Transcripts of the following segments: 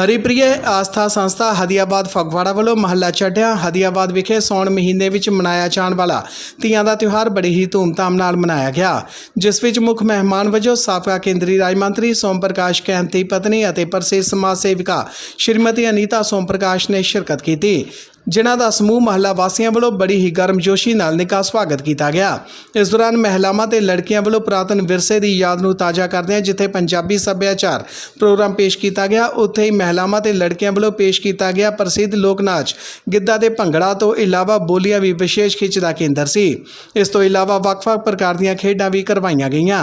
ਹਰੀਪ੍ਰਿയ ਆਸਥਾ ਸੰਸਥਾ ਹਦੀਆਬਾਦ ਫਗਵਾੜਾ ਵੱਲੋਂ ਮਹੱਲਾ ਚੱਡਿਆਂ ਹਦੀਆਬਾਦ ਵਿਖੇ ਸੌਣ ਮਹੀਨੇ ਵਿੱਚ ਮਨਾਇਆ ਜਾਣ ਵਾਲਾ ਤੀਆਂ ਦਾ ਤਿਉਹਾਰ ਬੜੀ ਹੀ ਧੂਮਧਾਮ ਨਾਲ ਮਨਾਇਆ ਗਿਆ। ਜਿਸ ਵਿੱਚ ਮੁੱਖ ਮਹਿਮਾਨ ਵਜੋਂ ਸਾਬਕਾ ਕੇਂਦਰੀ ਰਾਜ ਮੰਤਰੀ ਸੋਮ ਪ੍ਰਕਾਸ਼ ਕੈਂਤੀ, ਪਤਨੀ ਅਤੇ ਪ੍ਰਸਿੱਧ ਸਮਾਜ ਸੇਵਿਕਾ ਸ਼੍ਰੀਮਤੀ ਅਨੀਤਾ ਸੋਮ ਪ੍ਰਕਾਸ਼ ਨੇ ਸ਼ਿਰਕਤ ਕੀਤੀ। ਜਿਨ੍ਹਾਂ ਦਾ ਸਮੂਹ ਮਹੱਲਾ ਵਾਸੀਆਂ ਵੱਲੋਂ ਬੜੀ ਹੀ ਗਰਮਜੋਸ਼ੀ ਨਾਲ ਨਿੱਘਾ ਸਵਾਗਤ ਕੀਤਾ ਗਿਆ। ਇਸ ਦੌਰਾਨ ਮਹਿਲਾਵਾਂ ਤੇ ਲੜਕੀਆਂ ਵੱਲੋਂ ਪੁਰਾਤਨ ਵਿਰਸੇ ਦੀ ਯਾਦ ਨੂੰ ਤਾਜ਼ਾ ਕਰਦਿਆਂ ਜਿੱਥੇ ਪੰਜਾਬੀ ਸੱਭਿਆਚਾਰ ਪ੍ਰੋਗਰਾਮ ਪੇਸ਼ ਕੀਤਾ ਗਿਆ, ਉੱਥੇ ਹੀ ਮਹਿਲਾਵਾਂ ਤੇ ਲੜਕੀਆਂ ਵੱਲੋਂ ਪੇਸ਼ ਕੀਤਾ ਗਿਆ ਪ੍ਰਸਿੱਧ ਲੋਕ ਨਾਚ ਗਿੱਧਾ ਤੇ ਭੰਗੜਾ ਤੋਂ ਇਲਾਵਾ ਬੋਲੀਆਂ ਵੀ ਵਿਸ਼ੇਸ਼ ਖਿੱਚ ਦਾ ਕੇਂਦਰ ਸੀ। ਇਸ ਤੋਂ ਇਲਾਵਾ ਵੱਖ-ਵੱਖ ਪ੍ਰਕਾਰ ਦੀਆਂ ਖੇਡਾਂ ਵੀ ਕਰਵਾਈਆਂ ਗਈਆਂ।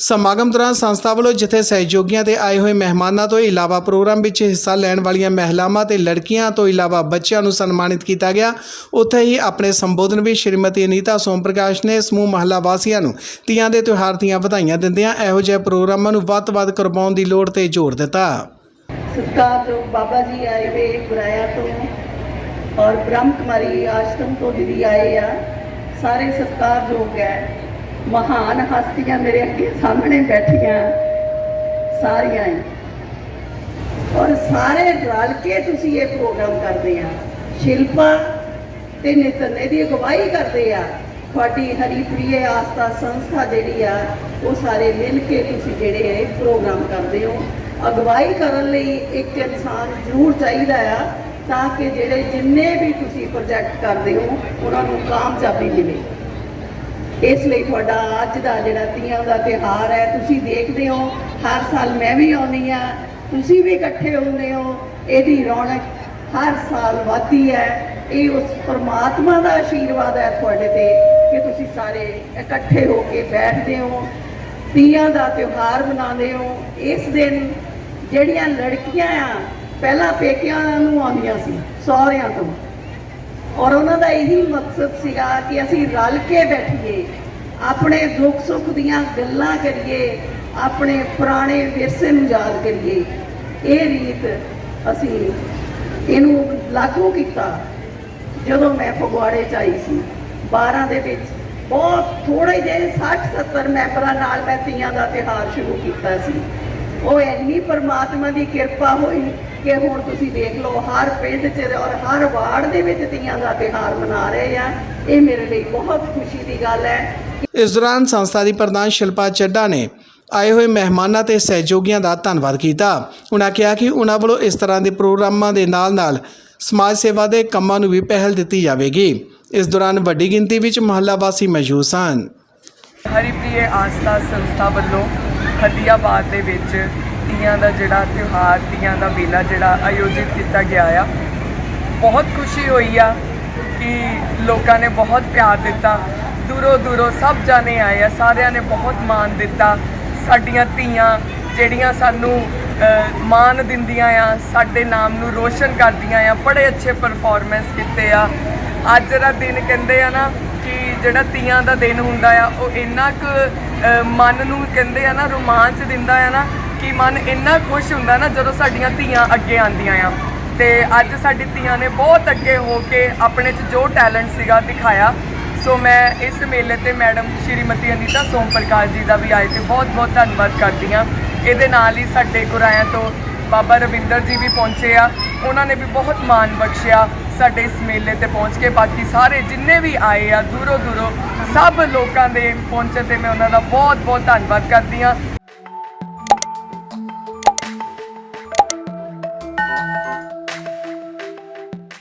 ਸਮਾਗਮ ਦੌਰਾਨ ਸੰਸਥਾ ਵੱਲੋਂ ਜਿੱਥੇ ਸਹਿਯੋਗੀਆਂ ਤੇ ਆਏ ਹੋਏ ਮਹਿਮਾਨਾਂ ਤੋਂ ਇਲਾਵਾ ਪ੍ਰੋਗਰਾਮ ਵਿੱਚ ਹਿੱਸਾ ਲੈਣ ਵਾਲੀਆਂ ਮਹਿਲਾਵਾਂ ਤੇ ਲੜਕੀਆਂ ਤੋਂ ਇਲਾਵਾ ਬੱਚਿਆਂ ਨੂੰ ਸਨਮਾਨਿਤ ਕੀਤਾ ਗਿਆ। ਉੱਥੇ ਹੀ ਆਪਣੇ ਸੰਬੋਧਨ ਵਿੱਚ ਸ਼੍ਰੀਮਤੀ ਅਨੀਤਾ ਸੋਮ ਪ੍ਰਕਾਸ਼ ਨੇ ਸਮੂਹ ਮਹੱਲਾ ਵਾਸੀਆਂ ਨੂੰ ਤੀਆਂ ਦੇ ਤਿਉਹਾਰ ਦੀਆਂ ਵਧਾਈਆਂ ਦਿੰਦਿਆਂ ਇਹੋ ਜਿਹੇ ਪ੍ਰੋਗਰਾਮਾਂ ਨੂੰ ਵੱਧ ਤੋਂ ਵੱਧ ਕਰਵਾਉਣ ਦੀ ਲੋੜ ਤੇ ਜ਼ੋਰ ਦਿੱਤਾ। ਸਤਿਕਾਰਯੋਗ ਬਾਬਾ ਜੀ ਆਏ ਵੇ ਗੁਰਾਇਆ ਤੋਂ ਔਰ ਬ੍ਰਹਮ ਕੁਮਾਰੀ ਆਸ਼ਰਮ ਤੋਂ ਦੀਦੀ ਆਏ ਆ, ਸਾਰੇ ਸਤਿਕਾਰਯੋਗ ਹੈ। ਮਹਾਨ ਹਸਤੀਆਂ ਮੇਰੇ ਅੱਗੇ ਸਾਹਮਣੇ ਬੈਠੀਆਂ। ਸਾਰੀਆਂ ਹੀ। ਔਰ ਸਾਰੇ ਰਲ ਕੇ ਤੁਸੀਂ ਇਹ ਪ੍ਰੋਗਰਾਮ ਕਰਦੇ ਆ। ਸ਼ਿਲਪਾ ਤੇ ਨਿਤਨ ਦੀ ਅਗਵਾਈ ਕਰਦੇ ਆ। ਤੁਹਾਡੀ ਹਰੀਪ੍ਰਿਯ ਆਸਥਾ ਸੰਸਥਾ ਜਿਹੜੀ ਆ, ਉਹ ਸਾਰੇ ਮਿਲ ਕੇ ਤੁਸੀਂ ਜਿਹੜੇ ਇਹ ਪ੍ਰੋਗਰਾਮ ਕਰਦੇ ਹੋ। ਅਗਵਾਈ ਕਰਨ ਲਈ ਇੱਕ ਇਨਸਾਨ ਜ਼ਰੂਰ ਚਾਹੀਦਾ ਆ, ਤਾਂ ਕਿ ਜਿਹੜੇ ਜਿੰਨੇ ਵੀ ਤੁਸੀਂ ਪ੍ਰੋਜੈਕਟ ਕਰਦੇ ਹੋ, ਉਹਨਾਂ ਨੂੰ ਕਾਮਯਾਬੀ ਮਿਲੇ। ਇਸ ਲਈ ਤੁਹਾਡਾ ਅੱਜ ਦਾ ਜਿਹੜਾ ਤੀਆਂ ਦਾ ਤਿਉਹਾਰ ਹੈ, ਤੁਸੀਂ ਦੇਖਦੇ ਹੋ, ਹਰ ਸਾਲ ਮੈਂ ਵੀ ਆਉਂਦੀ ਆ ਤੁਸੀਂ ਵੀ ਇਕੱਠੇ ਹੁੰਦੇ ਹੋ, ਇਹਦੀ ਰੌਣਕ ਹਰ ਸਾਲ ਵੱਧਦੀ ਹੈ। ਇਹ ਉਸ ਪਰਮਾਤਮਾ ਦਾ ਆਸ਼ੀਰਵਾਦ ਹੈ ਤੁਹਾਡੇ ਤੇ ਕਿ ਤੁਸੀਂ ਸਾਰੇ ਇਕੱਠੇ ਹੋ ਕੇ ਬੈਠਦੇ ਹੋ, ਤੀਆਂ ਦਾ ਤਿਉਹਾਰ ਮਨਾਉਂਦੇ ਹੋ। ਇਸ ਦਿਨ ਜਿਹੜੀਆਂ ਲੜਕੀਆਂ ਆ, ਪਹਿਲਾਂ ਪੇਕਿਆਂ ਨੂੰ ਆਉਂਦੀਆਂ ਸੀ, ਸਹੁਰਿਆਂ ਤੋਂ। ਔਰ ਉਹਨਾਂ ਦਾ ਇਹੀ ਮਕਸਦ ਸੀਗਾ ਕਿ ਅਸੀਂ ਰਲ ਕੇ ਬੈਠੀਏ, ਆਪਣੇ ਦੁੱਖ ਸੁੱਖ ਦੀਆਂ ਗੱਲਾਂ ਕਰੀਏ, ਆਪਣੇ ਪੁਰਾਣੇ ਵਿਰਸੇ ਨੂੰ ਯਾਦ ਕਰੀਏ। ਇਹ ਰੀਤ ਅਸੀਂ ਇਹਨੂੰ ਲਾਗੂ ਕੀਤਾ ਜਦੋਂ ਮੈਂ ਫਗਵਾੜੇ ਚ ਆਈ ਸੀ। 12 ਦੇ ਵਿੱਚ ਬਹੁਤ ਥੋੜੇ ਜਿਹੇ 60 70 ਮੈਂਬਰਾਂ ਨਾਲ ਮੈਂ ਤੀਆਂ ਦਾ ਤਿਉਹਾਰ ਸ਼ੁਰੂ ਕੀਤਾ ਸੀ। ਉਹ ਇੰਨੀ ਪਰਮਾਤਮਾ ਦੀ ਕਿਰਪਾ ਹੋਈ ਕਿ ਹੁਣ ਤੁਸੀਂ ਦੇਖ ਲਓ ਹਰ ਪਿੰਡ 'ਚ ਔਰ ਹਰ ਵਾਰਡ ਦੇ ਵਿੱਚ ਤੀਆਂ ਦਾ ਤਿਉਹਾਰ ਮਨਾ ਰਹੇ ਆ। ਇਹ ਮੇਰੇ ਲਈ ਬਹੁਤ ਖੁਸ਼ੀ ਦੀ ਗੱਲ ਹੈ ਇਸ ਦੌਰਾਨ ਸੰਸਥਾ ਦੀ ਪ੍ਰਧਾਨ ਸ਼ਿਲਪਾ ਚੱਡਾ ਨੇ ਆਏ ਹੋਏ ਮਹਿਮਾਨਾਂ ਤੇ ਸਹਿਯੋਗੀਆਂ ਦਾ ਧੰਨਵਾਦ ਕੀਤਾ। ਉਹਨਾਂ ਕਿਹਾ ਕਿ ਉਹਨਾਂ ਵੱਲੋਂ ਇਸ ਤਰ੍ਹਾਂ ਦੇ ਪ੍ਰੋਗਰਾਮਾਂ ਦੇ ਨਾਲ-ਨਾਲ ਸਮਾਜ ਸੇਵਾ ਦੇ ਕੰਮਾਂ ਨੂੰ ਵੀ ਪਹਿਲ ਦਿੱਤੀ ਜਾਵੇਗੀ। ਇਸ ਦੌਰਾਨ ਵੱਡੀ ਗਿਣਤੀ ਵਿੱਚ ਮਹੱਲਾ ਵਾਸੀ ਮੌਜੂਦ ਸਨ। ਹਰੀਪ੍ਰਿਯ ਆਸਥਾ ਸੰਸਥਾ ਵੱਲੋਂ ਹਦੀਆਬਾਦ ਦੇ ਵਿੱਚ ਤੀਆਂ ਦਾ ਜਿਹੜਾ ਤਿਉਹਾਰ ਤੀਆਂ ਦਾ ਮੇਲਾ ਜਿਹੜਾ ਆਯੋਜਿਤ ਕੀਤਾ ਗਿਆ ਆ। ਬਹੁਤ ਖੁਸ਼ੀ ਹੋਈ ਆ ਕਿ ਲੋਕਾਂ ਨੇ ਬਹੁਤ ਪਿਆਰ ਦਿੱਤਾ। ਦੂਰੋਂ ਦੂਰੋਂ ਸਭ ਜਾਣੇ ਆਏ ਆ ਸਾਰਿਆਂ ਨੇ ਬਹੁਤ ਮਾਣ ਦਿੱਤਾ। ਸਾਡੀਆਂ ਧੀਆਂ ਜਿਹੜੀਆਂ ਸਾਨੂੰ ਅ, ਮਾਣ ਦਿੰਦੀਆਂ ਆ ਸਾਡੇ ਨਾਮ ਨੂੰ ਰੋਸ਼ਨ ਕਰਦੀਆਂ ਆ ਬੜੇ ਅੱਛੇ ਪਰਫਾਰਮੈਂਸ ਕੀਤੇ ਆ। ਅੱਜ ਦਾ ਦਿਨ ਕਹਿੰਦੇ ਆ ਨਾ ਕਿ ਜਿਹੜਾ ਤੀਆਂ ਦਾ ਦਿਨ ਹੁੰਦਾ ਆ ਉਹ ਇੰਨਾ ਕੁ ਮਨ ਨੂੰ ਕਹਿੰਦੇ ਆ ਨਾ ਰੋਮਾਂਚ ਦਿੰਦਾ ਆ ਨਾ ਕਿ ਮਨ ਇੰਨਾ ਖੁਸ਼ ਹੁੰਦਾ ਨਾ ਜਦੋਂ ਸਾਡੀਆਂ ਧੀਆਂ ਅੱਗੇ ਆਉਂਦੀਆਂ ਆ। ਤੇ ਅੱਜ ਸਾਡੀ ਧੀਆਂ ਨੇ ਬਹੁਤ ਅੱਗੇ ਹੋ ਕੇ ਆਪਣੇ 'ਚ ਜੋ ਟੈਲੈਂਟ ਸੀਗਾ ਦਿਖਾਇਆ। ਸੋ ਮੈਂ ਇਸ ਮੇਲੇ ਤੇ ਮੈਡਮ ਸ਼੍ਰੀਮਤੀ ਅਨੀਤਾ ਸੋਮ ਪ੍ਰਕਾਸ਼ ਜੀ ਦਾ ਵੀ ਆਏ ਤੇ ਬਹੁਤ ਬਹੁਤ ਧੰਨਵਾਦ ਕਰਦੀ ਹਾਂ। ਇਹਦੇ ਨਾਲ ਹੀ ਸਾਡੇ ਗੁਰਾਇਆਂ ਤੋਂ ਬਾਬਾ ਰਵਿੰਦਰ ਜੀ ਵੀ ਪਹੁੰਚੇ ਆ। ਉਹਨਾਂ ਨੇ ਵੀ ਬਹੁਤ ਮਾਣ ਬਖਸ਼ਿਆ ਸਾਡੇ ਇਸ ਮੇਲੇ ਤੇ ਪਹੁੰਚ ਕੇ। ਬਾਕੀ ਸਾਰੇ ਜਿੰਨੇ ਵੀ ਆਏ ਆ ਦੂਰੋਂ ਦੂਰੋਂ ਸਭ ਲੋਕਾਂ ਦੇ ਪਹੁੰਚੇ ਤੇ ਮੈਂ ਉਹਨਾਂ ਦਾ ਬਹੁਤ ਬਹੁਤ ਧੰਨਵਾਦ ਕਰਦੀ ਹਾਂ।